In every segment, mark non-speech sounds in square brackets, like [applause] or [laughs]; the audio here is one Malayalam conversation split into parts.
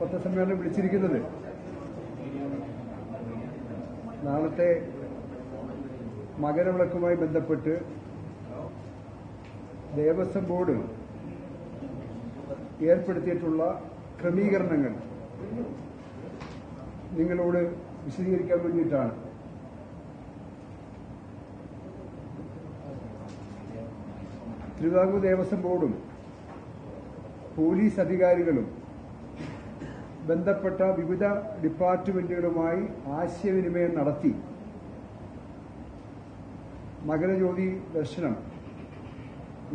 പത്രസമ്മേളനം വിളിച്ചിരിക്കുന്നത്. നാളത്തെ മകരവിളക്കുമായി ബന്ധപ്പെട്ട് ദേവസ്വം ബോർഡ് ഏർപ്പെടുത്തിയിട്ടുള്ള ക്രമീകരണങ്ങൾ നിങ്ങളോട് വിശദീകരിക്കാൻ വേണ്ടിയിട്ടാണ്. തിരുവിതാംകൂർ ദേവസ്വം ബോർഡും പോലീസ് അധികാരികളും ബന്ധപ്പെട്ട വിവിധ ഡിപ്പാർട്ട്മെന്റുകളുമായി ആശയവിനിമയം നടത്തി. മകരജ്യോതി ദർശനം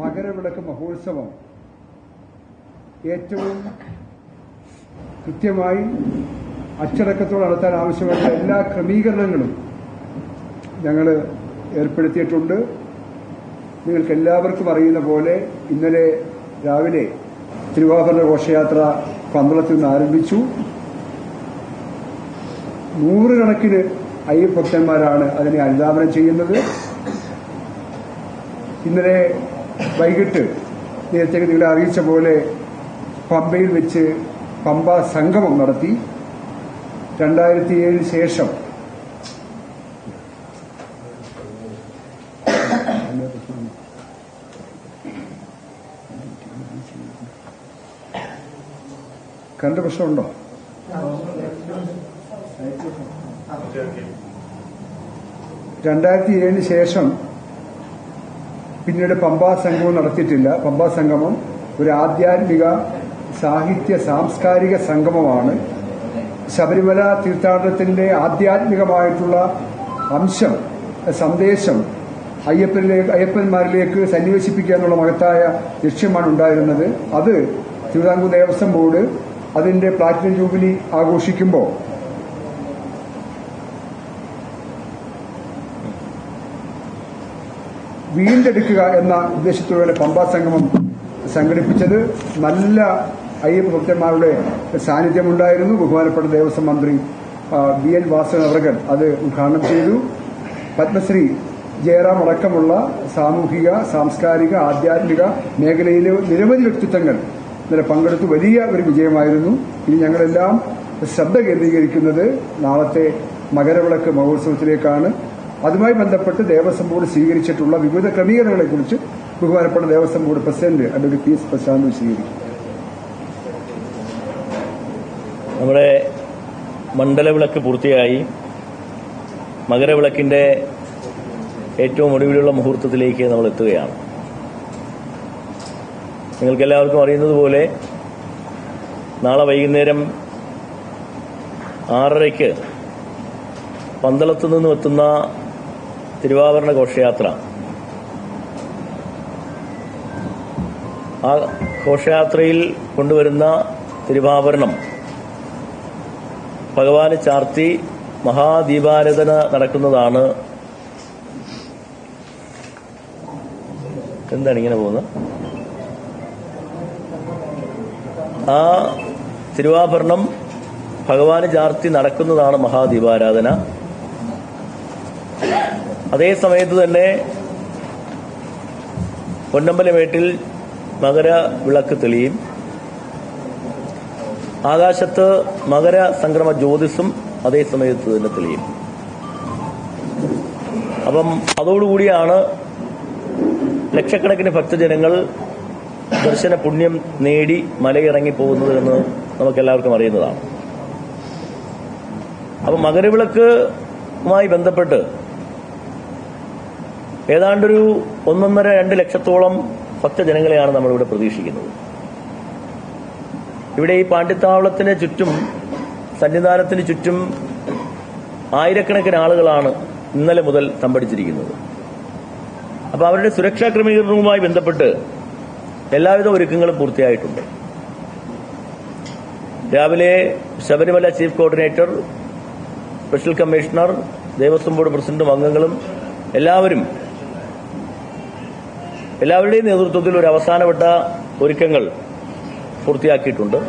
മകരവിളക്ക് മഹോത്സവം ഏറ്റവും കൃത്യമായി അച്ചടക്കത്തോടെ നടത്താൻ ആവശ്യമായ എല്ലാ ക്രമീകരണങ്ങളും ഞങ്ങൾ ഏർപ്പെടുത്തിയിട്ടുണ്ട്. നിങ്ങൾക്ക് എല്ലാവർക്കും അറിയുന്ന പോലെ ഇന്നലെ രാവിലെ തിരുവാഭരണ ഘോഷയാത്ര പന്തളത്തിൽ നിന്ന് ആരംഭിച്ചു. നൂറുകണക്കിന് അയ്യഭക്തന്മാരാണ് അതിനെ അനുദാപനം ചെയ്യുന്നത്. ഇന്നലെ വൈകിട്ട് നേരത്തെ നിങ്ങളെ അറിയിച്ച പോലെ പമ്പയിൽ വെച്ച് പമ്പ സംഗമം നടത്തി. രണ്ടായിരത്തി ഏഴിന് ശേഷം കണ്ട പ്രശ്നമുണ്ടോ? രണ്ടായിരത്തി ഏഴിന് ശേഷം പിന്നീട് പമ്പാ സംഗമം നടത്തിയിട്ടില്ല. പമ്പാ സംഗമം ഒരു ആധ്യാത്മിക സാഹിത്യ സാംസ്കാരിക സംഗമമാണ്. ശബരിമല തീർത്ഥാടനത്തിന്റെ ആധ്യാത്മികമായിട്ടുള്ള അംശം സന്ദേശം അയ്യപ്പനിലേക്ക് അയ്യപ്പന്മാരിലേക്ക് സന്നിവേശിപ്പിക്കുക എന്നുള്ള മഹത്തായ ലക്ഷ്യമാണ് ഉണ്ടായിരുന്നത്. അത് തിരുവിതാംകൂർ ദേവസ്വം ബോർഡ് അതിന്റെ പ്ലാറ്റിനം ജൂബിലി ആഘോഷിക്കുമ്പോൾ വീണ്ടെടുക്കുക എന്ന ഉദ്ദേശത്തോടെ പമ്പാ സംഗമം സംഘടിപ്പിച്ചത് നല്ല അയ്യപ്പ ഭക്തന്മാരുടെ സാന്നിധ്യമുണ്ടായിരുന്നു. ബഹുമാനപ്പെട്ട ദേവസ്വം മന്ത്രി ബി എൻ വാസൻ അവർകൾ അത് ഉദ്ഘാടനം ചെയ്തു. പത്മശ്രീ ജയറാം അടക്കമുള്ള സാമൂഹിക സാംസ്കാരിക ആധ്യാത്മിക മേഖലയിലെ നിരവധി വ്യക്തിത്വങ്ങൾ ഇന്നലെ പങ്കെടുത്തു വലിയ ഒരു വിജയമായിരുന്നു. ഇനി ഞങ്ങളെല്ലാം ശ്രദ്ധ കേന്ദ്രീകരിക്കുന്നത് നാളത്തെ മകരവിളക്ക് മഹോത്സവത്തിലേക്കാണ്. അതുമായി ബന്ധപ്പെട്ട് ദേവസ്വം ബോർഡ് സ്വീകരിച്ചിട്ടുള്ള വിവിധ ക്രമീകരണങ്ങളെക്കുറിച്ച് ബഹുമാനപ്പെട്ട Devaswom board president advocate P S Prashanth വിശദീകരിക്കും. നമ്മുടെ മണ്ഡലവിളക്ക് പൂർത്തിയായി. മകരവിളക്കിന്റെ ഏറ്റവും ഒടുവിലുള്ള മുഹൂർത്തത്തിലേക്ക് നമ്മൾ എത്തുകയാണ്. നിങ്ങൾക്ക് എല്ലാവർക്കും അറിയുന്നത് പോലെ നാളെ വൈകുന്നേരം ആറരയ്ക്ക് പന്തളത്തു നിന്നും എത്തുന്ന തിരുവാഭരണ ഘോഷയാത്ര. ആ ഘോഷയാത്രയിൽ കൊണ്ടുവരുന്ന തിരുവാഭരണം ഭഗവാന് ചാർത്തി മഹാദീപാരാധന നടക്കുന്നതാണ്. എന്താണ് ഇങ്ങനെ പോകുന്നത്? ആ തിരുവാഭരണം ഭഗവാന് ചാർത്തി നടക്കുന്നതാണ് മഹാദീപാരാധന. അതേ സമയത്ത് തന്നെ പൊന്നമ്പലമേട്ടിൽ മകര വിളക്ക് തെളിയും. ആകാശത്ത് മകര സംക്രമ ജ്യോതിസും അതേ സമയത്ത് തന്നെ തെളിയും. അപ്പം അതോടുകൂടിയാണ് ലക്ഷക്കണക്കിന് ഭക്തജനങ്ങൾ ദർശന പുണ്യം നേടി മലയിറങ്ങി പോകുന്നത് എന്ന് നമുക്കെല്ലാവർക്കും അറിയുന്നതാണ്. അപ്പം മകരവിളക്കുമായി ബന്ധപ്പെട്ട് ഏതാണ്ടൊരു ഒന്നൊന്നര രണ്ട് ലക്ഷത്തോളം ഭക്തജനങ്ങളെയാണ് നമ്മളിവിടെ പ്രതീക്ഷിക്കുന്നത്. ഇവിടെ ഈ പാണ്ഡിത്താവളത്തിന് ചുറ്റും സന്നിധാനത്തിന് ചുറ്റും ആയിരക്കണക്കിന് ആളുകളാണ് ഇന്നലെ മുതൽ തമ്പടിച്ചിരിക്കുന്നത്. അപ്പോൾ അവരുടെ സുരക്ഷാ ക്രമീകരണവുമായി ബന്ധപ്പെട്ട് എല്ലാവിധ ഒരുക്കങ്ങളും പൂർത്തിയായിട്ടുണ്ട്. രാവിലെ Sabarimala chief coordinator special commissioner Devaswom board പ്രസിഡന്റും അംഗങ്ങളും എല്ലാവരും എല്ലാവരുടെയും നേതൃത്വത്തിൽ ഒരു അവസാനവട്ട ഒരുക്കങ്ങൾ പൂർത്തിയാക്കിയിട്ടുണ്ട്.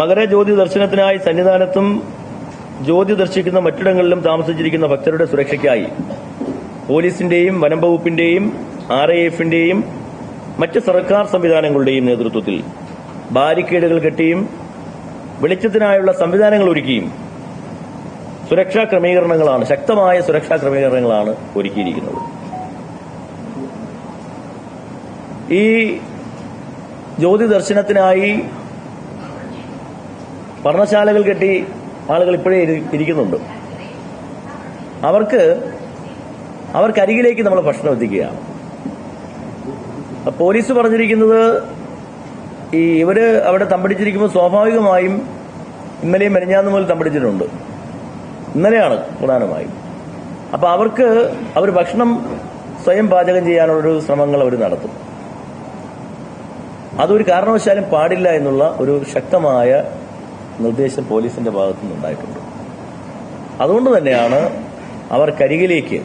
മകരജ്യോതി ദർശനത്തിനായി സന്നിധാനത്തും ജ്യോതി ദർശിക്കുന്ന മറ്റിടങ്ങളിലും താമസിച്ചിരിക്കുന്ന ഭക്തരുടെ സുരക്ഷയ്ക്കായി പോലീസിന്റെയും വനം വകുപ്പിന്റെയും ആർ ഐ എഫിന്റെയും മറ്റ് സർക്കാർ സംവിധാനങ്ങളുടെയും നേതൃത്വത്തിൽ ബാരിക്കേഡുകൾ കെട്ടിയും വെളിച്ചത്തിനായുള്ള സംവിധാനങ്ങൾ ഒരുക്കിയും സുരക്ഷാ ക്രമീകരണങ്ങളാണ് ശക്തമായ സുരക്ഷാ ക്രമീകരണങ്ങളാണ് ഒരുക്കിയിരിക്കുന്നത്. ഈ ജ്യോതി ദർശനത്തിനായി പർണശാലകൾ കെട്ടി ആളുകൾ ഇപ്പോഴേ ഇരിക്കുന്നുണ്ട്. അവർക്ക് അവർക്കരികിലേക്ക് നമ്മൾ ഭക്ഷണം എത്തിക്കുകയാണ്. പോലീസ് പറഞ്ഞിരിക്കുന്നത് ഈ ഇവർ അവിടെ തമ്പടിച്ചിരിക്കുമ്പോൾ സ്വാഭാവികമായും ഇന്നലെയും മെനഞ്ഞാന്ന് മുതൽ തമ്പടിച്ചിട്ടുണ്ട്. ഇന്നലെയാണ് പ്രധാനമായും. അപ്പൊ അവർക്ക് അവർ ഭക്ഷണം സ്വയം പാചകം ചെയ്യാനുള്ളൊരു ശ്രമങ്ങൾ അവർ നടത്തും. അതൊരു കാരണവശാലും പാടില്ല എന്നുള്ള ഒരു ശക്തമായ നിർദ്ദേശം പോലീസിന്റെ ഭാഗത്തു നിന്നുണ്ടായിട്ടുണ്ട്. അതുകൊണ്ട് തന്നെയാണ് അവർ കരികിലേക്ക്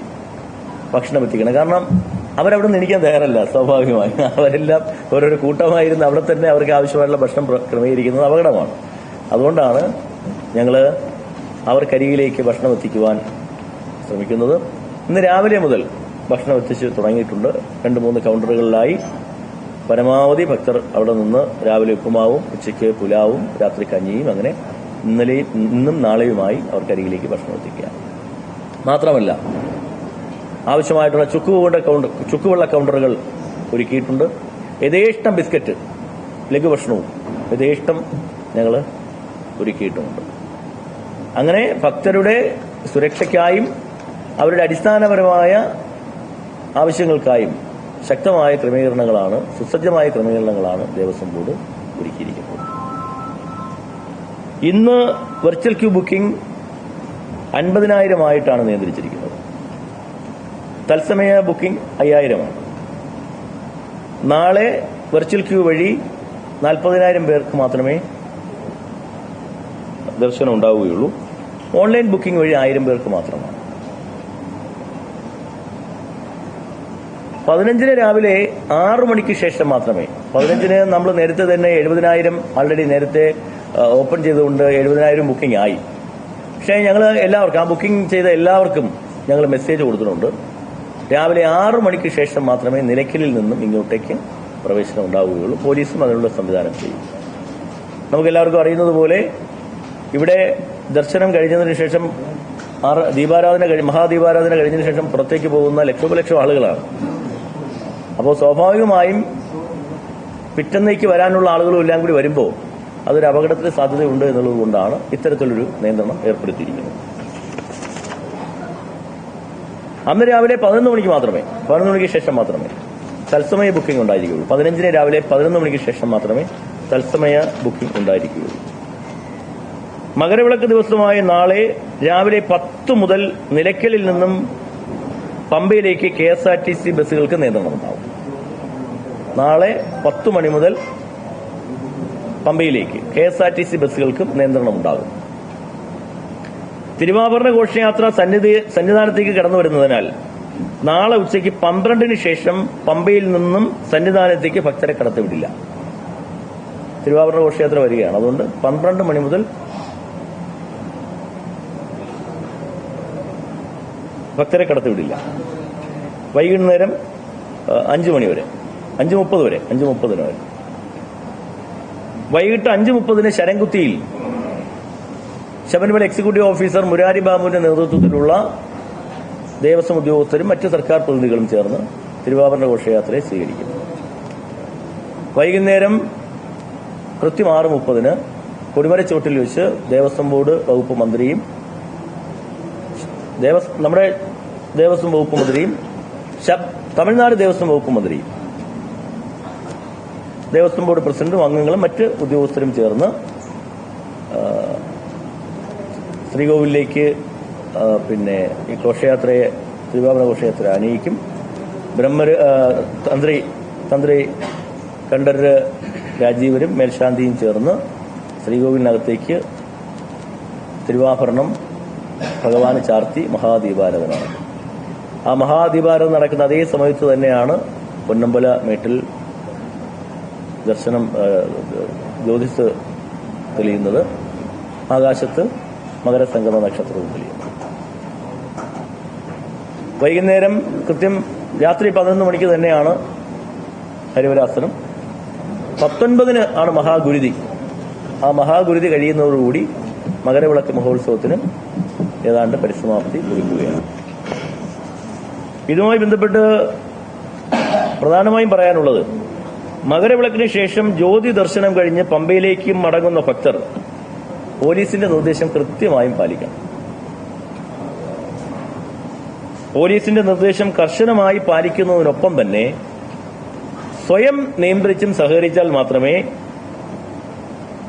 ഭക്ഷണം എത്തിക്കണം കാരണം അവരവിടെ നിന്ന് എണീക്കാൻ തയ്യാറല്ല സ്വാഭാവികമായി. അവരെല്ലാം ഓരോരോ കൂട്ടമായിരുന്ന് അവിടെ തന്നെ അവർക്ക് ആവശ്യമായിട്ടുള്ള ഭക്ഷണം ക്രമീകരിക്കുന്നത് അപകടമാണ്. അതുകൊണ്ടാണ് ഞങ്ങൾ അവർക്കരികിലേക്ക് ഭക്ഷണം എത്തിക്കുവാൻ ശ്രമിക്കുന്നത്. ഇന്ന് രാവിലെ മുതൽ ഭക്ഷണം എത്തിച്ച് തുടങ്ങിയിട്ടുണ്ട്. രണ്ട് മൂന്ന് കൗണ്ടറുകളിലായി പരമാവധി ഭക്തർ അവിടെ നിന്ന് രാവിലെ ഉപ്പുമാവും ഉച്ചയ്ക്ക് പുലാവും രാത്രി കഞ്ഞിയും അങ്ങനെ ഇന്നലെയും ഇന്നും നാളെയുമായി അവർക്കരികിലേക്ക് ഭക്ഷണം എത്തിക്കുക മാത്രമല്ല ആവശ്യമായിട്ടുള്ള ചുക്കുകൊണ്ട് കൗണ്ടർ ചുക്കുവെള്ള കൗണ്ടറുകൾ ഒരുക്കിയിട്ടുണ്ട്. യഥേഷ്ടം ബിസ്ക്കറ്റ് ലഘുഭക്ഷണവും യഥേഷ്ടം ഞങ്ങൾ ഒരുക്കിയിട്ടുമുണ്ട് അങ്ങനെ ഭക്തരുടെ സുരക്ഷയ്ക്കായും അവരുടെ അടിസ്ഥാനപരമായ ആവശ്യങ്ങൾക്കായും ശക്തമായ ക്രമീകരണങ്ങളാണ് സുസജ്ജമായ ക്രമീകരണങ്ങളാണ് ദേവസ്വം ബോർഡ് ഒരുക്കിയിരിക്കുന്നത്. ഇന്ന് വെർച്വൽ ക്യൂ ബുക്കിംഗ് അൻപതിനായിരമായിട്ടാണ് നിയന്ത്രിച്ചിരിക്കുന്നത്. തത്സമയ ബുക്കിംഗ് അയ്യായിരമാണ്. നാളെ വെർച്വൽ ക്യൂ വഴി നാൽപ്പതിനായിരം പേർക്ക് മാത്രമേ ദർശനം ഉണ്ടാവുകയുള്ളൂ. ഓൺലൈൻ ബുക്കിംഗ് വഴി ആയിരം പേർക്ക് മാത്രമാണ്. പതിനഞ്ചിന് രാവിലെ ആറു മണിക്ക് ശേഷം മാത്രമേ പതിനഞ്ചിന് നമ്മൾ നേരത്തെ തന്നെ എഴുപതിനായിരം ആൾറെഡി നേരത്തെ ഓപ്പൺ ചെയ്തുകൊണ്ട് എഴുപതിനായിരം ബുക്കിംഗ് ആയി. പക്ഷേ ഞങ്ങൾ എല്ലാവർക്കും ആ ബുക്കിംഗ് ചെയ്ത എല്ലാവർക്കും ഞങ്ങൾ മെസ്സേജ് കൊടുത്തിട്ടുണ്ട്. രാവിലെ ആറു മണിക്ക് ശേഷം മാത്രമേ നിലയ്ക്കലിൽ നിന്നും ഇങ്ങോട്ടേക്ക് പ്രവേശനം ഉണ്ടാവുകയുള്ളൂ. പോലീസും അതിനുള്ള സംവിധാനം ചെയ്യും. നമുക്ക് എല്ലാവർക്കും അറിയുന്നത് പോലെ ഇവിടെ ദർശനം കഴിഞ്ഞതിന് ശേഷം ദീപാരാധന കഴിഞ്ഞ മഹാദീപാരാധന കഴിഞ്ഞതിന് ശേഷം പുറത്തേക്ക് പോകുന്ന ലക്ഷോപലക്ഷം ആളുകളാണ്. അപ്പോൾ സ്വാഭാവികമായും പിറ്റന്നേക്ക് വരാനുള്ള ആളുകളും എല്ലാം കൂടി വരുമ്പോൾ അതൊരു അപകടത്തിന് സാധ്യതയുണ്ട് എന്നുള്ളത് കൊണ്ടാണ് ഇത്തരത്തിലൊരു നിയന്ത്രണം ഏർപ്പെടുത്തിയിരിക്കുന്നത്. അന്ന് രാവിലെ പതിനൊന്ന് മണിക്ക് മാത്രമേ പതിനൊന്ന് മണിക്ക് ശേഷം മാത്രമേ തത്സമയ ബുക്കിംഗ് ഉണ്ടായിരിക്കുകയുള്ളൂ. പതിനഞ്ചിന് രാവിലെ പതിനൊന്ന് മണിക്ക് ശേഷം മാത്രമേ തത്സമയ ബുക്കിംഗ് ഉണ്ടായിരിക്കുകയുള്ളൂ. മകരവിളക്ക് ദിവസമായ നാളെ രാവിലെ പത്ത് മുതൽ നിലയ്ക്കലിൽ നിന്നും പമ്പയിലേക്ക് K S R T C ബസ്സുകൾക്ക് നിയന്ത്രണം ഉണ്ടാവും നാളെ പത്ത് മണി മുതൽ പമ്പയിലേക്ക് K S R T C ബസ്സുകൾക്കും നിയന്ത്രണം ഉണ്ടാകും തിരുവാഭരണ ഘോഷയാത്ര സന്നിധി സന്നിധാനത്തേക്ക് കടന്നു വരുന്നതിനാൽ നാളെ ഉച്ചയ്ക്ക് പന്ത്രണ്ടിന് ശേഷം പമ്പയിൽ നിന്നും സന്നിധാനത്തേക്ക് ഭക്തരെ കടത്തിവിടില്ല. തിരുവാഭരണ ഘോഷയാത്ര വരികയാണ്. അതുകൊണ്ട് പന്ത്രണ്ട് മണി മുതൽ ഭക്തരെ കടത്തിവിടില്ല. വൈകുന്നേരം അഞ്ചു മണി വരെ. അഞ്ച് മുപ്പത് വരെ. അഞ്ച് മുപ്പതിന് വരെ. വൈകിട്ട് അഞ്ച് മുപ്പതിന് ശരംകുത്തിയിൽ ശബരിമല എക്സിക്യൂട്ടീവ് ഓഫീസർ മുരാരി ബാബുവിന്റെ നേതൃത്വത്തിലുള്ള ദേവസ്വം ഉദ്യോഗസ്ഥരും മറ്റ് സർക്കാർ പ്രതിനിധികളും ചേർന്ന് തിരുവാഭരണ ഘോഷയാത്രയെ സ്വീകരിക്കും വൈകുന്നേരം കൃത്യം ആറ് മുപ്പതിന് കൊടിമരച്ചോട്ടിൽ വെച്ച് ദേവസ്വം ബോർഡ് വകുപ്പ് മന്ത്രിയും നമ്മുടെ ദേവസ്വം വകുപ്പ് മന്ത്രിയും തമിഴ്നാട് ദേവസ്വം വകുപ്പ് മന്ത്രിയും ദേവസ്വം ബോർഡ് പ്രസിഡന്റും അംഗങ്ങളും മറ്റ് ഉദ്യോഗസ്ഥരും ചേർന്ന് ആ, ശ്രീകോവിലേക്ക് പിന്നെ ഈ ഘോഷയാത്രയെ തിരുവാഭരണ ഘോഷയാത്ര അണിയിക്കും ബ്രഹ്മര് തന്ത്രി തന്ത്രി കണ്ഠര് രാജീവരും മേൽശാന്തിയും ചേർന്ന് ശ്രീകോവിലിനകത്തേക്ക് തിരുവാഭരണം ഭഗവാന് ചാർത്തി മഹാദീപാരാധന ആ മഹാദീപാരാധന നടക്കുന്ന അതേ സമയത്ത് തന്നെയാണ് പൊന്നമ്പല മേട്ടിൽ ദർശനം ജ്യോതിസ് തെളിയുന്നത്. ആകാശത്ത് മകരസംഗമ നക്ഷത്രവും തെളിയും വൈകുന്നേരം കൃത്യം രാത്രി പതിനൊന്ന് മണിക്ക് തന്നെയാണ് ഹരിവരാസനം. പത്തൊൻപതിന് ആണ് മഹാഗുരുതി. ആ മഹാഗുരുതി കഴിയുന്നതോടുകൂടി മകരവിളക്ക് മഹോത്സവത്തിന് ഏതാണ്ട് പരിസമാപ്തി കുറിക്കുകയാണ് ഇതുമായി ബന്ധപ്പെട്ട് പ്രധാനമായും പറയാനുള്ളത് മകരവിളക്കിന് ശേഷം ജ്യോതി ദർശനം കഴിഞ്ഞ് പമ്പയിലേക്കും മടങ്ങുന്ന ഭക്തർ പോലീസിന്റെ നിർദ്ദേശം കൃത്യമായും പാലിക്കണം. പോലീസിന്റെ നിർദ്ദേശം കർശനമായി പാലിക്കുന്നതിനൊപ്പം തന്നെ സ്വയം നിയന്ത്രിച്ചും സഹകരിച്ചാൽ മാത്രമേ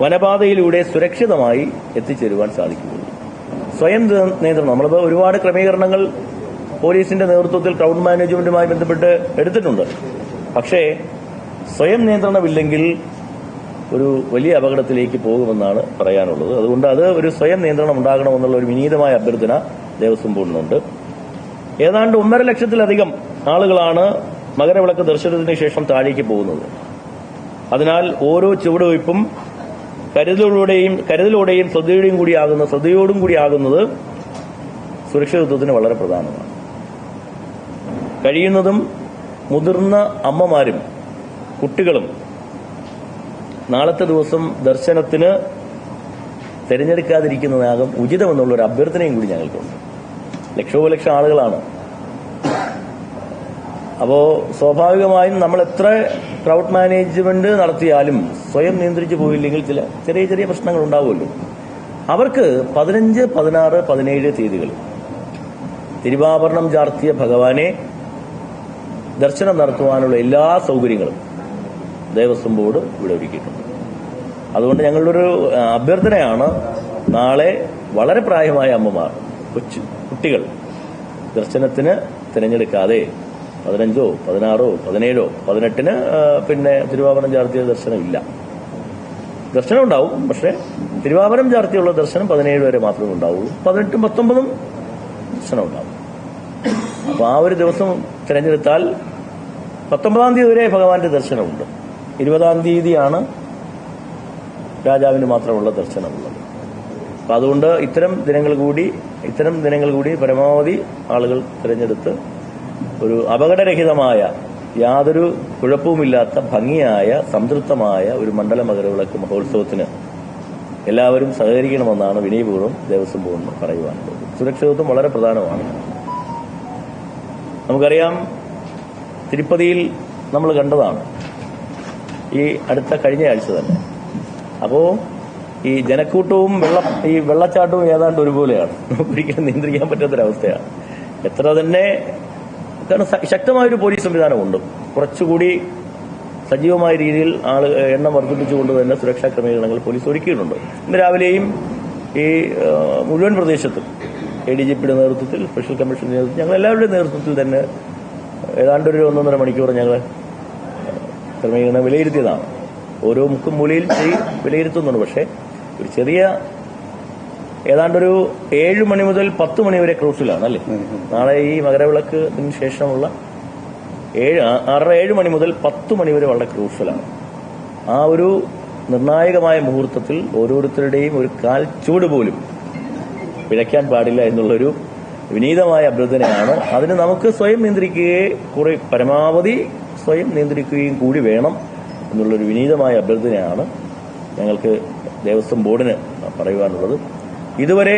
വനപാതയിലൂടെ സുരക്ഷിതമായി എത്തിച്ചേരുവാൻ സാധിക്കുകയുള്ളൂ. സ്വയം നിയന്ത്രണം. നമ്മളിപ്പോൾ ഒരുപാട് ക്രമീകരണങ്ങൾ പോലീസിന്റെ നേതൃത്വത്തിൽ ക്രൗഡ് മാനേജ്മെന്റുമായി ബന്ധപ്പെട്ട് എടുത്തിട്ടുണ്ട്. പക്ഷേ സ്വയം നിയന്ത്രണമില്ലെങ്കിൽ ഒരു വലിയ അപകടത്തിലേക്ക് പോകുമെന്നാണ് പറയാനുള്ളത്. അതുകൊണ്ട് അത് ഒരു സ്വയം നിയന്ത്രണം ഉണ്ടാകണമെന്നുള്ള ഒരു വിനീതമായ അഭ്യർത്ഥന ദേവസ്വം ബോർഡിനുണ്ട്. ഏതാണ്ട് ഒന്നര ലക്ഷത്തിലധികം ആളുകളാണ് മകരവിളക്ക് ദർശനത്തിന് ശേഷം താഴേക്ക് പോകുന്നത്. അതിനാൽ ഓരോ ചുവടുവയ്പും കരുതലോടെയും കരുതലോടെയും ശ്രദ്ധയോടെയും കൂടിയാകുന്ന ശ്രദ്ധയോടും കൂടി ആകുന്നത് സുരക്ഷിതത്വത്തിന് വളരെ പ്രധാനമാണ്. കഴിയുന്നതും മുതിർന്ന അമ്മമാരും കുട്ടികളും നാളത്തെ ദിവസം ദർശനത്തിന് തിരഞ്ഞെടുക്കാതിരിക്കുന്നതാകും ഉചിതമെന്നുള്ളൊരു അഭ്യർത്ഥനയും കൂടി ഞങ്ങൾക്കുണ്ട്. ലക്ഷോപലക്ഷം ആളുകളാണ്. അപ്പോ സ്വാഭാവികമായും നമ്മൾ എത്ര ക്രൗഡ് മാനേജ്മെന്റ് നടത്തിയാലും സ്വയം നിയന്ത്രിച്ചു പോയില്ലെങ്കിൽ ചില ചെറിയ ചെറിയ പ്രശ്നങ്ങൾ ഉണ്ടാവുമല്ലോ. അവർക്ക് പതിനഞ്ച് പതിനാറ് പതിനേഴ് തീയതികൾ. തിരുവാഭരണം ചാർത്തിയ ഭഗവാനെ ദർശനം നടത്തുവാനുള്ള എല്ലാ സൗകര്യങ്ങളും ദേവസ്വം ബോർഡ് ഇവിടെ ഒരുക്കിയിട്ടുണ്ട്. അതുകൊണ്ട് ഞങ്ങളുടെ ഒരു അഭ്യർത്ഥനയാണ് നാളെ വളരെ പ്രായമായ അമ്മമാർ കൊച്ചു കുട്ടികൾ ദർശനത്തിന് തിരഞ്ഞെടുക്കാതെ പതിനഞ്ചോ പതിനാറോ പതിനേഴോ പതിനെട്ടിന് പിന്നെ തിരുവാഭരണം ചാർത്തിയ ഇല്ല. ദർശനം ഉണ്ടാവും പക്ഷേ തിരുവാഭരണം ചാർത്തിയുള്ള ദർശനം പതിനേഴ് വരെ മാത്രമേ ഉണ്ടാവുള്ളൂ. പതിനെട്ടും പത്തൊമ്പതും ദർശനം ഉണ്ടാവും അപ്പൊ ആ ഒരു ദിവസം തിരഞ്ഞെടുത്താൽ പത്തൊമ്പതാം തീയതി വരെ ഭഗവാന്റെ ദർശനമുണ്ട്. ഇരുപതാം തീയതിയാണ് രാജാവിന് മാത്രമുള്ള ദർശനമുള്ളത് അപ്പൊ അതുകൊണ്ട് ഇത്തരം ദിനങ്ങൾ കൂടി ഇത്തരം ദിനങ്ങൾ കൂടി പരമാവധി ആളുകൾ തിരഞ്ഞെടുത്ത് ഒരു അപകടരഹിതമായ യാതൊരു കുഴപ്പവുമില്ലാത്ത ഭംഗിയായ സംതൃപ്തമായ ഒരു മണ്ഡല മകരവിളക്ക് മഹോത്സവത്തിന് എല്ലാവരും സഹകരിക്കണമെന്നാണ് വിനയപൂർവം ദേവസ്വം ബോർഡിന് പറയുവാനുള്ളത് സുരക്ഷിതത്വം വളരെ പ്രധാനമാണ്. നമുക്കറിയാം തിരുപ്പതിയിൽ നമ്മൾ കണ്ടതാണ് ഈ അടുത്ത കഴിഞ്ഞ ആഴ്ച തന്നെ. അപ്പോ ഈ ജനക്കൂട്ടവും വെള്ള ഈ വെള്ളച്ചാട്ടവും ഏതാണ്ട് ഒരുപോലെയാണ്. ഒരിക്കലും നിയന്ത്രിക്കാൻ പറ്റാത്തൊരവസ്ഥയാണ്. എത്ര തന്നെ ശക്തമായൊരു പോലീസ് സംവിധാനമുണ്ട്. കുറച്ചുകൂടി സജീവമായ രീതിയിൽ ആൾ എണ്ണം വർദ്ധിപ്പിച്ചുകൊണ്ട് തന്നെ സുരക്ഷാ ക്രമീകരണങ്ങൾ പോലീസ് ഒരുക്കിയിട്ടുണ്ട്. ഇന്ന് രാവിലെയും ഈ മുഴുവൻ പ്രദേശത്തും എ ഡി ജി പിയുടെ നേതൃത്വത്തിൽ സ്പെഷ്യൽ കമ്മീഷൻ നേതൃത്വത്തിൽ ഞങ്ങൾ എല്ലാവരുടെയും നേതൃത്വത്തിൽ തന്നെ ഏതാണ്ട് ഒരു ഒന്നൊന്നര മണിക്കൂർ ഞങ്ങൾ ക്രമീകരണം വിലയിരുത്തിയതാണ്. ഓരോ മുക്കും മൂലയിൽ വിലയിരുത്തുന്നുണ്ട്. പക്ഷേ ഒരു ചെറിയ ഏതാണ്ടൊരു ഏഴ് മണി മുതൽ പത്ത് മണി വരെ ക്രൂസിലാണ് അല്ലേ? നാളെ ഈ മകരവിളക്കിന് ശേഷമുള്ള ഏഴ് ആറര ഏഴ് മണി മുതൽ പത്ത് മണി വരെ വളരെ ക്രൂസിലാണ്. ആ ഒരു നിർണായകമായ മുഹൂർത്തത്തിൽ ഓരോരുത്തരുടെയും ഒരു കാൽ ചൂട് പോലും പിഴയ്ക്കാൻ പാടില്ല എന്നുള്ളൊരു വിനീതമായ അഭ്യർത്ഥനയാണ്. അതിന് നമുക്ക് സ്വയം നിയന്ത്രിക്കുകയെ കുറെ പരമാവധി സ്വയം നിയന്ത്രിക്കുകയും കൂടി വേണം എന്നുള്ളൊരു വിനീതമായ അഭ്യർത്ഥനയാണ് ഞങ്ങൾക്ക് ദേവസ്വം ബോർഡിന് പറയുവാനുള്ളത്. ഇതുവരെ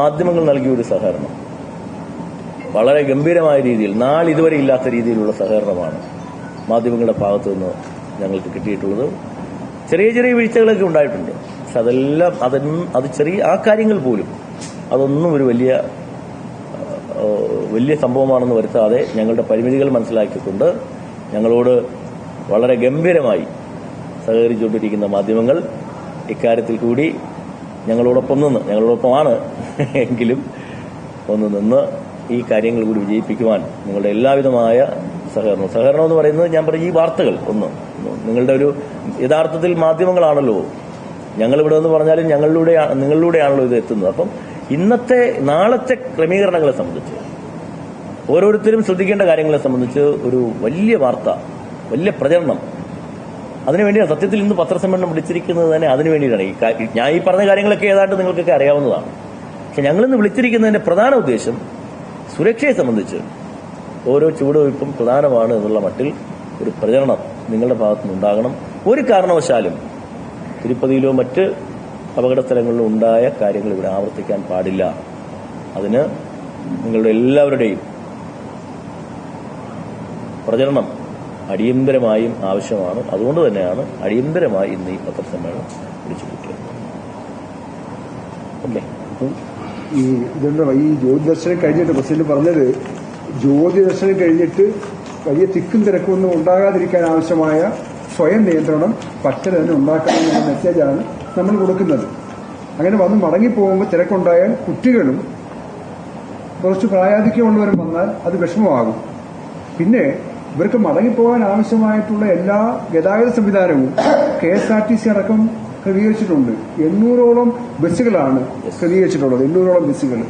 മാധ്യമങ്ങൾ നൽകിയ ഒരു സഹകരണം. വളരെ ഗംഭീരമായ രീതിയിൽ നാളിതുവരെ ഇല്ലാത്ത രീതിയിലുള്ള സഹകരണമാണ് മാധ്യമങ്ങളുടെ ഭാഗത്തു നിന്ന് ഞങ്ങൾക്ക് കിട്ടിയിട്ടുള്ളത്. ചെറിയ ചെറിയ വീഴ്ചകളൊക്കെ ഉണ്ടായിട്ടുണ്ട്. പക്ഷെ അതെല്ലാം അതൊന്നും അത് ചെറിയ ആ കാര്യങ്ങൾ പോലും അതൊന്നും ഒരു വലിയ വലിയ സംഭവമാണെന്ന് വരുത്താതെ ഞങ്ങളുടെ പരിമിതികൾ മനസ്സിലാക്കിക്കൊണ്ട് ഞങ്ങളോട് വളരെ ഗംഭീരമായി സഹകരിച്ചുകൊണ്ടിരിക്കുന്ന മാധ്യമങ്ങൾ ഇക്കാര്യത്തിൽ കൂടി ഞങ്ങളോടൊപ്പം നിന്ന് ഞങ്ങളോടൊപ്പമാണ് [laughs] എങ്കിലും ഒന്ന് നിന്ന് ഈ കാര്യങ്ങൾ കൂടി വിജയിപ്പിക്കുവാൻ നിങ്ങളുടെ എല്ലാവിധമായ സഹകരണം. സഹകരണം എന്ന് പറയുന്നത് ഞാൻ പറയും ഈ വാർത്തകൾ ഒന്ന്. നിങ്ങളുടെ ഒരു യഥാർത്ഥത്തിൽ മാധ്യമങ്ങളാണല്ലോ. ഞങ്ങളിവിടെ എന്ന് പറഞ്ഞാലും ഞങ്ങളിലൂടെ നിങ്ങളിലൂടെയാണല്ലോ ഇത് എത്തുന്നത്. അപ്പം ഇന്നത്തെ നാളത്തെ ക്രമീകരണങ്ങളെ സംബന്ധിച്ച് ഓരോരുത്തരും ശ്രദ്ധിക്കേണ്ട കാര്യങ്ങളെ സംബന്ധിച്ച് ഒരു വലിയ വാർത്ത വലിയ പ്രചരണം. അതിനുവേണ്ടിയാണ് സത്യത്തിൽ ഇന്ന് പത്രസമ്മേളനം വിളിച്ചിരിക്കുന്നത് തന്നെ അതിനു വേണ്ടിയിട്ടാണ്. ഈ കാ- ഞാൻ ഈ പറഞ്ഞ കാര്യങ്ങളൊക്കെ ഏതാണ്ട് നിങ്ങൾക്കൊക്കെ അറിയാവുന്നതാണ്. പക്ഷെ ഞങ്ങളിന്ന് വിളിച്ചിരിക്കുന്നതിന്റെ പ്രധാന ഉദ്ദേശം സുരക്ഷയെ സംബന്ധിച്ച് ഓരോ ചുവടുവയ്പും പ്രധാനമാണ് എന്നുള്ള മട്ടിൽ ഒരു പ്രചരണം നിങ്ങളുടെ ഭാഗത്തു നിന്നുണ്ടാകണം ഒരു കാരണവശാലും തിരുപ്പതിയിലോ മറ്റ് അപകട സ്ഥലങ്ങളിലോ ഉണ്ടായ കാര്യങ്ങൾ ഇവിടെ ആവർത്തിക്കാൻ പാടില്ല. അതിന് നിങ്ങളുടെ എല്ലാവരുടെയും പ്രചരണം അടിയന്തരമായും ആവശ്യമാണ്. അതുകൊണ്ട് തന്നെയാണ് അടിയന്തരമായി ഇന്ന് ഈ പത്രസമ്മേളനം വിളിച്ചു കൂട്ടിയത് ഓക്കെ ഈ ഇതുണ്ടോ ഈ ജ്യോതി ദർശനം കഴിഞ്ഞിട്ട് പ്രസിഡന്റ് പറഞ്ഞത് ജ്യോതി ദർശനം കഴിഞ്ഞിട്ട് വലിയ തിക്കും തിരക്കൊന്നും ഉണ്ടാകാതിരിക്കാൻ ആവശ്യമായ സ്വയം നിയന്ത്രണം പറ്റൽ തന്നെ ഉണ്ടാക്കണം എന്ന മെസ്സേജാണ് നമ്മൾ കൊടുക്കുന്നത്. അങ്ങനെ വന്ന് മടങ്ങിപ്പോകുമ്പോൾ തിരക്കുണ്ടായാൽ കുട്ടികളും കുറച്ച് പ്രായാധിക്യമുള്ളവരും വന്നാൽ അത് വിഷമമാകും. പിന്നെ ഇവർക്ക് മടങ്ങിപ്പോകാൻ ആവശ്യമായിട്ടുള്ള എല്ലാ ഗതാഗത സംവിധാനവും K S R T C അടക്കം ക്രമീകരിച്ചിട്ടുണ്ട്. എണ്ണൂറോളം ബസ്സുകളാണ് ക്രമീകരിച്ചിട്ടുള്ളത്. എണ്ണൂറോളം ബസ്സുകൾ.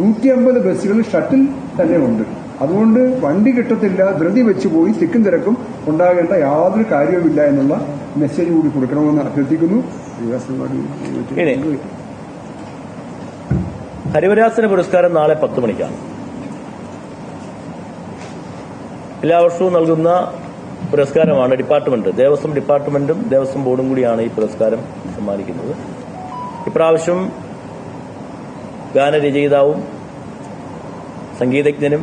നൂറ്റി അമ്പത് ബസ്സുകൾ ഷട്ടിൽ തന്നെ ഉണ്ട്. അതുകൊണ്ട് വണ്ടി കിട്ടത്തില്ല ധൃതി വെച്ച് പോയി തിക്കും തിരക്കും ഉണ്ടാകേണ്ട യാതൊരു കാര്യവുമില്ല എന്നുള്ള മെസ്സേജ് കൂടി കൊടുക്കണമെന്ന് അഭ്യർത്ഥിക്കുന്നു. ഹരിവരാസന പുരസ്കാരം നാളെ പത്ത് മണിക്കാണ്. എല്ലാ വർഷവും നൽകുന്ന പുരസ്കാരമാണ് ഡിപ്പാർട്ട്മെന്റ്. ദേവസ്വം ഡിപ്പാർട്ട്മെന്റും ദേവസ്വം ബോർഡും കൂടിയാണ് ഈ പുരസ്കാരം സമ്മാനിക്കുന്നത്. ഇപ്രാവശ്യം ഗാനരചയിതാവും സംഗീതജ്ഞനും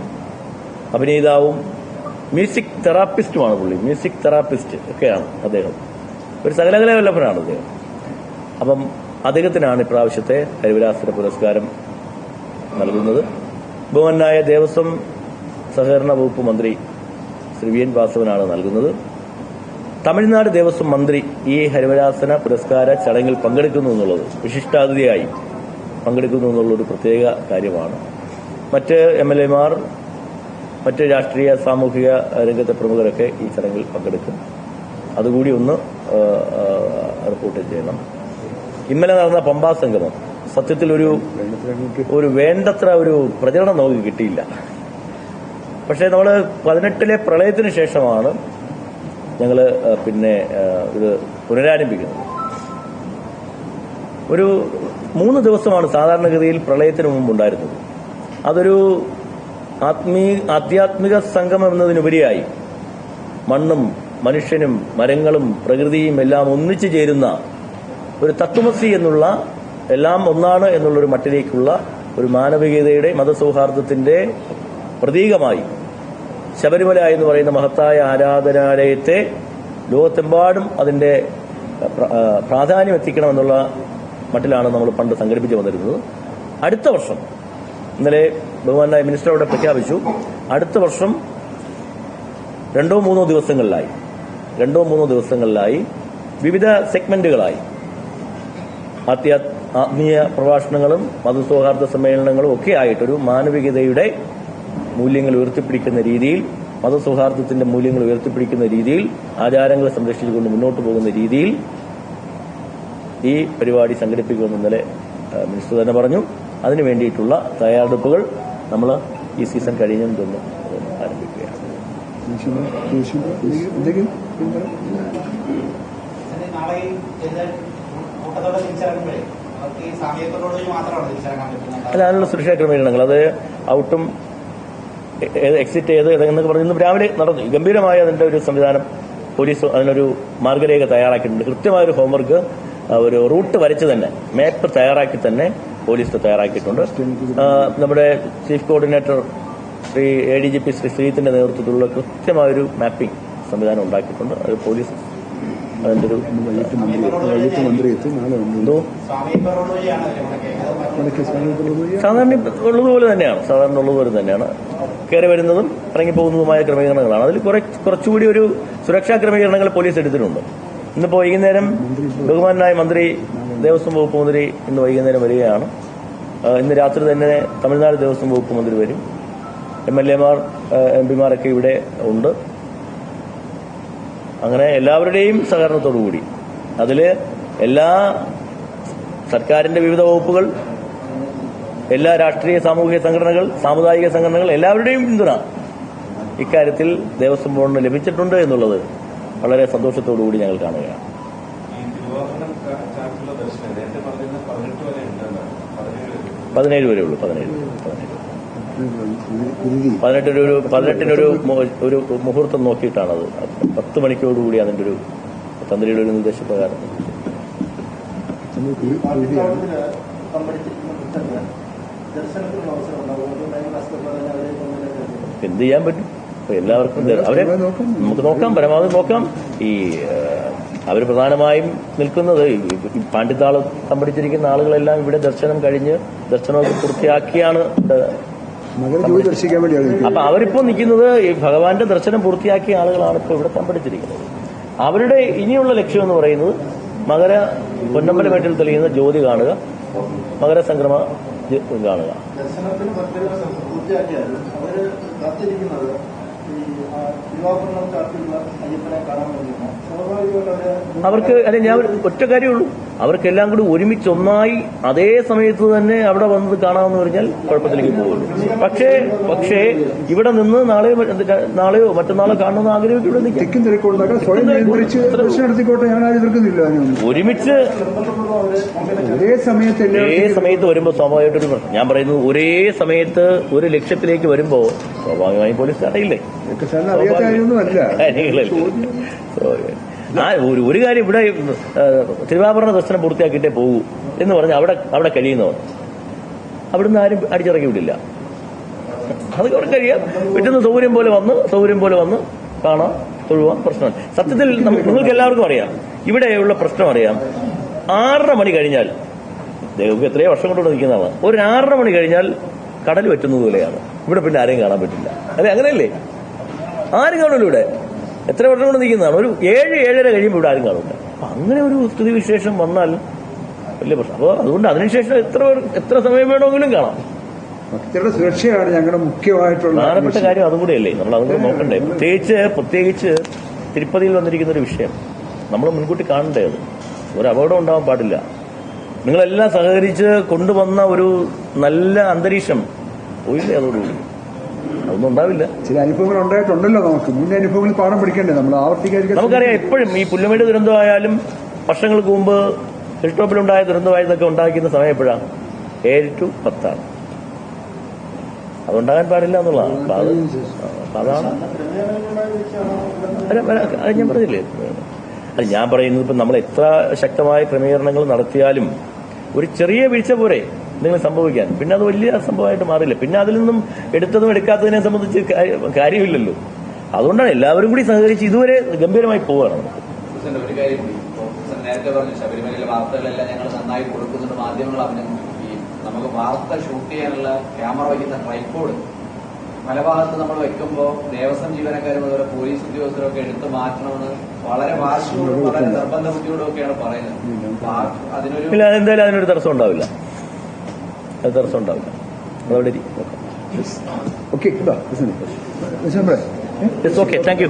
അഭിനേതാവും മ്യൂസിക് തെറാപ്പിസ്റ്റുമാണ് പുള്ളി. മ്യൂസിക് തെറാപ്പിസ്റ്റ് ഒക്കെയാണ് അദ്ദേഹം. ഒരു സകലകല വല്ലഭനാണ് അദ്ദേഹം. അപ്പം അദ്ദേഹത്തിനാണ് ഇപ്രാവശ്യത്തെ ഹരിവിലാസന പുരസ്കാരം നൽകുന്നത്. ബഹുമാനായ ദേവസ്വം സഹകരണ വകുപ്പ് മന്ത്രി ശ്രീ വി എൻ വാസവനാണ് നൽകുന്നത്. തമിഴ്നാട് ദേവസ്വം മന്ത്രി ഇ ഹരിവരാസന പുരസ്കാര ചടങ്ങിൽ പങ്കെടുക്കുന്നു എന്നുള്ളത് വിശിഷ്ടാതിഥിയായി പങ്കെടുക്കുന്നു എന്നുള്ളൊരു പ്രത്യേക കാര്യമാണ്. മറ്റ് എം എൽ എമാർ മറ്റ് രാഷ്ട്രീയ സാമൂഹിക രംഗത്തെ പ്രമുഖരൊക്കെ ഈ ചടങ്ങിൽ പങ്കെടുക്കും. അതുകൂടി ഒന്ന് റിപ്പോർട്ട് ചെയ്യണം. ഇന്നലെ നടന്ന പമ്പാ സംഗമം സത്യത്തിൽ ഒരു ഒരു വേണ്ടത്ര ഒരു പ്രചരണം നമുക്ക് കിട്ടിയില്ല. പക്ഷേ നമ്മൾ പതിനെട്ടിലെ പ്രളയത്തിന് ശേഷമാണ് ഞങ്ങൾ പിന്നെ ഇത് പുനരാരംഭിക്കുന്നത്. ഒരു മൂന്ന് ദിവസമാണ് സാധാരണഗതിയിൽ പ്രളയത്തിന് മുമ്പുണ്ടായിരുന്നത് അതൊരു ആത്മീ ആധ്യാത്മിക സംഗമം എന്നതിനുപരിയായി മണ്ണും മനുഷ്യനും മരങ്ങളും പ്രകൃതിയും എല്ലാം ഒന്നിച്ചു ചേരുന്ന ഒരു തത്വമസി എന്നുള്ള എല്ലാം ഒന്നാണ് എന്നുള്ളൊരു മട്ടിലേക്കുള്ള ഒരു മാനവികതയുടെ മതസൗഹാർദ്ദത്തിന്റെ പ്രതീകമായി ശബരിമല എന്ന് പറയുന്ന മഹത്തായ ആരാധനാലയത്തെ ലോകത്തെമ്പാടും അതിന്റെ പ്രാധാന്യം എത്തിക്കണമെന്നുള്ള മട്ടിലാണ് നമ്മൾ പണ്ട് സംഘടിപ്പിച്ചു വന്നിരുന്നത്. അടുത്ത വർഷം ഇന്നലെ ബഹുമാനായ മിനിസ്റ്റർ അവിടെ പ്രഖ്യാപിച്ചു. അടുത്ത വർഷം രണ്ടോ മൂന്നോ ദിവസങ്ങളിലായി രണ്ടോ മൂന്നോ ദിവസങ്ങളിലായി വിവിധ സെഗ്മെന്റുകളായി ആത്മീയ പ്രഭാഷണങ്ങളും മതസൗഹാർദ്ദ സമ്മേളനങ്ങളും ഒക്കെ ആയിട്ടൊരു മാനവികതയുടെ മൂല്യങ്ങൾ ഉയർത്തിപ്പിടിക്കുന്ന രീതിയിൽ മതസൗഹാർദ്ദത്തിന്റെ മൂല്യങ്ങൾ ഉയർത്തിപ്പിടിക്കുന്ന രീതിയിൽ ആചാരങ്ങളെ സംരക്ഷിച്ചുകൊണ്ട് മുന്നോട്ട് പോകുന്ന രീതിയിൽ ഈ പരിപാടി സംഘടിപ്പിക്കുമെന്ന് ഇന്നലെ മിനിസ്റ്റർ തന്നെ പറഞ്ഞു. അതിനു വേണ്ടിയിട്ടുള്ള തയ്യാറെടുപ്പുകൾ നമ്മൾ ഈ സീസൺ കഴിഞ്ഞും തന്നെ ആരംഭിക്കുകയാണ്. അല്ല അതിനുള്ള സുരക്ഷാ ക്രമീകരണങ്ങൾ. അത് ഔട്ടും എക്സിറ്റ് ചെയ്ത് എന്നൊക്കെ പറഞ്ഞു ഇന്ന് രാവിലെ നടന്നു. ഗംഭീരമായ അതിന്റെ ഒരു സംവിധാനം പോലീസ് അതിനൊരു മാർഗരേഖ തയ്യാറാക്കിയിട്ടുണ്ട്. കൃത്യമായ ഒരു ഹോംവർക്ക് ഒരു റൂട്ട് വരച്ച് തന്നെ മാപ്പ് തയ്യാറാക്കി തന്നെ പോലീസ് തയ്യാറാക്കിയിട്ടുണ്ട്. നമ്മുടെ chief coordinator Shri A D G P Shri ശ്രീജിത്തിന്റെ നേതൃത്വത്തിലുള്ള കൃത്യമായൊരു മാപ്പിംഗ് സംവിധാനം ഉണ്ടാക്കിയിട്ടുണ്ട്. അത് പോലീസ് അതിന്റെ ഒരു വൈകിട്ട് മന്ത്രി വൈകിട്ട് മന്ത്രി എത്തി. നാളെ ഉണ്ട് സാധാരണ ഉള്ളതുപോലെ തന്നെയാണ്. സാധാരണ ഉള്ളതുപോലെ തന്നെയാണ്. കയറി വരുന്നതും ഇറങ്ങി പോകുന്നതുമായ ക്രമീകരണങ്ങളാണ്. അതിൽ കുറെ കുറച്ചുകൂടി ഒരു സുരക്ഷാ ക്രമീകരണങ്ങൾ പോലീസ് എടുത്തിട്ടുണ്ട്. ഇന്നിപ്പോ വൈകുന്നേരം ബഹുമാനായ മന്ത്രി ദേവസ്വം വകുപ്പ് മന്ത്രി ഇന്ന് വൈകുന്നേരം വരികയാണ്. ഇന്ന് രാത്രി തന്നെ തമിഴ്നാട് ദേവസ്വം വകുപ്പ് മന്ത്രി വരും. എം എൽ എമാർ എം പിമാരൊക്കെ ഇവിടെ ഉണ്ട്. അങ്ങനെ എല്ലാവരുടെയും സഹകരണത്തോടുകൂടി അതിൽ എല്ലാ സർക്കാരിന്റെ വിവിധ വകുപ്പുകൾ എല്ലാ രാഷ്ട്രീയ സാമൂഹിക സംഘടനകൾ സാമുദായിക സംഘടനകൾ എല്ലാവരുടെയും പിന്തുണ ഇക്കാര്യത്തിൽ ദേവസ്വം ബോർഡിന് ലഭിച്ചിട്ടുണ്ട് എന്നുള്ളത് വളരെ സന്തോഷത്തോടുകൂടി ഞങ്ങൾ കാണുകയാണ്. പതിനേഴ് വരെ. ഉള്ളൂ പതിനേഴ് പതിനേഴ് വിധി പതിനെട്ടിന് ഒരു പതിനെട്ടിനൊരു ഒരു മുഹൂർത്തം നോക്കിയിട്ടാണത്. പത്ത് മണിക്കോടുകൂടി അതിന്റെ ഒരു തന്ത്രിയുടെ ഒരു നിർദ്ദേശപ്രകാരം. എന്ത് ചെയ്യാൻ പറ്റും? എല്ലാവർക്കും അവരെ നമുക്ക് നോക്കാം പരമാവധി നോക്കാം. ഈ അവർ പ്രധാനമായും നിൽക്കുന്നത് പാണ്ഡിത്താളം സംഭരിച്ചിരിക്കുന്ന ആളുകളെല്ലാം ഇവിടെ ദർശനം കഴിഞ്ഞ് ദർശനമൊക്കെ പൂർത്തിയാക്കിയാണ് അപ്പൊ അവരിപ്പോ നിൽക്കുന്നത് ഈ ഭഗവാന്റെ ദർശനം പൂർത്തിയാക്കിയ ആളുകളാണ് ഇപ്പോൾ ഇവിടെ തമ്പടിച്ചിരിക്കുന്നത്. അവരുടെ ഇനിയുള്ള ലക്ഷ്യം എന്ന് പറയുന്നത് മകര പൊന്നമ്പലമേട്ടിൽ തെളിയുന്ന ജ്യോതി കാണുക മകരസംക്രമ സംക്രമ കാണുക. അവർക്ക് അല്ലെ ഞാൻ ഒരു ഒറ്റ കാര്യമുള്ളൂ അവർക്കെല്ലാം കൂടി ഒരുമിച്ച് ഒന്നായി അതേ സമയത്ത് തന്നെ അവിടെ വന്നത് കാണാമെന്ന് പറഞ്ഞാൽ കുഴപ്പത്തിലേക്ക് പോകുള്ളൂ. പക്ഷേ പക്ഷേ ഇവിടെ നിന്ന് നാളെയോ നാളെയോ മറ്റന്നാളോ കാണണമെന്ന് ആഗ്രഹിക്കും ഒരുമിച്ച് ഒരേ സമയത്ത് ഒരേ സമയത്ത് വരുമ്പോൾ സ്വാഭാവികമായിട്ടൊരു പ്രശ്നം. ഞാൻ പറയുന്നത് ഒരേ സമയത്ത് ഒരു ലക്ഷ്യത്തിലേക്ക് വരുമ്പോൾ സ്വാഭാവികമായി പോലീസ് തടയില്ലേ കാര്യമൊന്നുമല്ല. [laughs] ആ ഒരു ഒരു കാര്യം ഇവിടെ തിരുവാഭരണ ദർശനം പൂർത്തിയാക്കിയിട്ടേ പോകൂ എന്ന് പറഞ്ഞ് അവിടെ അവിടെ കഴിയുന്നവർ അവിടുന്ന് ആരും അടിച്ചിറക്കി വിടില്ല. അത് അവിടെ കഴിയാം പറ്റുന്ന സൗകര്യം പോലെ വന്ന് സൗകര്യം പോലെ വന്ന് കാണാം തൊഴുവാം പ്രശ്നം സത്യത്തിൽ നിങ്ങൾക്ക് എല്ലാവർക്കും അറിയാം. ഇവിടെയുള്ള പ്രശ്നം അറിയാം. ആറര മണി കഴിഞ്ഞാൽ ദൈവം എത്രയോ വർഷം കൊണ്ട് നിൽക്കുന്നതാണ്. ഒരു ആറര മണി കഴിഞ്ഞാൽ കടൽ പറ്റുന്നത് പോലെയാണ്. ഇവിടെ പിന്നെ ആരെയും കാണാൻ പറ്റില്ല. അതെ അങ്ങനെയല്ലേ? ആരും കാണില്ല ഇവിടെ? എത്ര വർഷം കൊണ്ട് നിൽക്കുന്നതാണ്? ഒരു ഏഴ് ഏഴര കഴിയുമ്പോൾ ഇവിടെ ആരും കാണില്ല അപ്പൊ അങ്ങനെ ഒരു സ്ഥിതി വിശേഷം വന്നാൽ വലിയ പ്രശ്നം. അപ്പോൾ അതുകൊണ്ട് അതിനുശേഷം എത്ര എത്ര സമയം വേണമെങ്കിലും കാണാം. ഭക്തരുടെ സുരക്ഷയാണ് ഞങ്ങളുടെ മുഖ്യമായിട്ടുള്ള പ്രധാനപ്പെട്ട. കാര്യം അതും കൂടെയല്ലേ നമ്മൾ അതുകൂടെ നോക്കണ്ടേ. പ്രത്യേകിച്ച് പ്രത്യേകിച്ച് തിരുപ്പതിയിൽ വന്നിരിക്കുന്ന ഒരു വിഷയം. നമ്മൾ മുൻകൂട്ടി കാണണ്ടേ അത്? ഒരു അപകടം ഉണ്ടാവാൻ പാടില്ല. നിങ്ങളെല്ലാം സഹകരിച്ച് കൊണ്ടുവന്ന ഒരു നല്ല അന്തരീക്ഷം പോയില്ലേ അതോടുകൂടി? അതൊന്നും ഉണ്ടാവില്ല. ചില അനുഭവങ്ങൾ ഉണ്ടായിട്ടുണ്ടല്ലോ നമുക്ക്. മുൻ അനുഭവങ്ങൾ പാഠം പഠിക്കണ്ടേ? നമ്മൾ ആവർത്തിക്കാതിരിക്കാൻ നമുക്കറിയാം എപ്പോഴും ഈ പുല്ലുമേട് ദുരന്തമായാലും വർഷങ്ങൾക്ക് മുമ്പ് ഹിൽടോപ്പിലുണ്ടായ ദുരന്തമായതൊക്കെ ഉണ്ടാക്കുന്ന സമയം എപ്പോഴാണ്? ഏഴ് ടു പത്താണ് അതുണ്ടാകാൻ പാടില്ല എന്നുള്ളതാണ്. അതാണ്. അത് ഞാൻ പറഞ്ഞില്ലേ? അത് ഞാൻ പറയുന്നത് ഇപ്പം നമ്മൾ എത്ര ശക്തമായ ക്രമീകരണങ്ങൾ നടത്തിയാലും ഒരു ചെറിയ വീഴ്ച പോരെ. എന്തെങ്കിലും സംഭവിക്കാൻ. പിന്നെ അത് വലിയ സംഭവമായിട്ട് മാറില്ല. പിന്നെ അതിൽ നിന്നും എടുത്തതും എടുക്കാത്തതിനെ സംബന്ധിച്ച് കാര്യം- കാര്യമില്ലല്ലോ. അതുകൊണ്ടാണ് എല്ലാവരും കൂടി സഹകരിച്ച് ഇതുവരെ ഗംഭീരമായി പോവുകയാണ് നമുക്ക്. ഒരു കാര്യം നേരത്തെ പറഞ്ഞു ശബരിമലയിലെ വാർത്തകളെല്ലാം ഞങ്ങൾ നന്നായി കൊടുക്കുന്നുണ്ട്. മാധ്യമങ്ങൾ ഈ നമുക്ക് വാർത്ത ഷൂട്ട് ചെയ്യാനുള്ള ക്യാമറ വയ്ക്കുന്ന ട്രൈപ്പോഡ് പല ഭാഗത്ത് നമ്മൾ വെക്കുമ്പോൾ ദേവസ്വം ജീവനക്കാരും അതുപോലെ പോലീസ് ഉദ്യോഗസ്ഥരും ഒക്കെ എടുത്തു മാറ്റണമെന്ന് വളരെ വാശിയോടും വളരെ നിർബന്ധ ബുദ്ധിയോടും ഒക്കെയാണ് പറയുന്നത്. അതിനൊരു ഇല്ല അതെന്തായാലും അതിനൊരു തടസ്സം ഉണ്ടാവില്ല. അത് തടസ്സം ഉണ്ടാവില്ല അതവിടെ okay. It's okay thank you